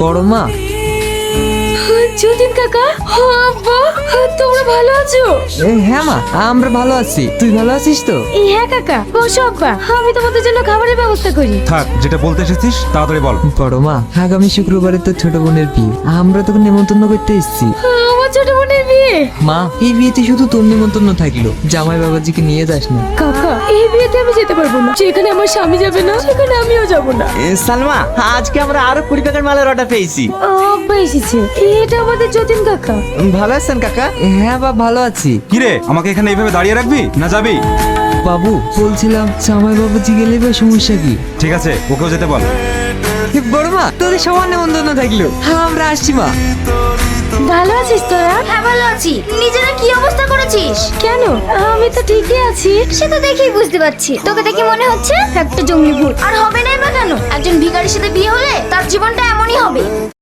বড় মা। যতীন কাকা? আব্বা। তোমরা ভালো আছো? এ, হ্যাঁ মা আমরা ভালো আছি। তুই ভালো আছিস তো? এই হ্যাঁ কাকা বসো আব্বা। আমি তোমাদের জন্য খাবারের ব্যবস্থা করি। থাক যেটা বলতে এসেছিস তাড়াতাড়ি বল। বড় মা আগামী শুক্রবারে তো ছোট বোনের বিয়ে। আমরা তোকে নেমন্তন্ন করতে এসেছি। আমার ছোট বোনের বিয়ে? মা এই বিয়েতে শুধু তোর নেমন্তন্ন থাকল। জামাই বাবাজিকে নিয়ে যাস না। কাকা এই বিয়েতে আমি যেতে পারব না। যেখানে আমার স্বামী যাবে না সেখানে আমিও যাব না। এ, সালমা আজকে আমরা আরও কুড়ি টাকার মালের অর্ডার পেয়েছি। আব্বা এসেছে। এটা আমাদের যতীন কাকা। ভালো আছেন কাকা? হ্যাঁ বাবা ভালো আছি। কিরে আমাকে এখানে এইভাবে দাঁড়িয়ে রাখবি? না যাবি? বাবু বলছিলাম জামাই বাবাজি গেলে বা সমস্যা কি? ঠিক আছে ওকেও যেতে বল। বড় মা তোদের সবার নেমন্তন্ন থাকল। হ্যাঁ আমরা আসছি মা। ভালো আছিস তোরা? হ্যাঁ ভালো আছি। নিজেরা কি অবস্থা করেছিস? কেন? আমি তো ঠিকই আছি। সে তো দেখেই বুঝতে পারছি। তোকে দেখে মনে হচ্ছে একটা জঙ্গলি ভূত। আর হবে না বা কেন? একজন ভিখারির সাথে বিয়ে হলে তার জীবনটা এমনই হবে।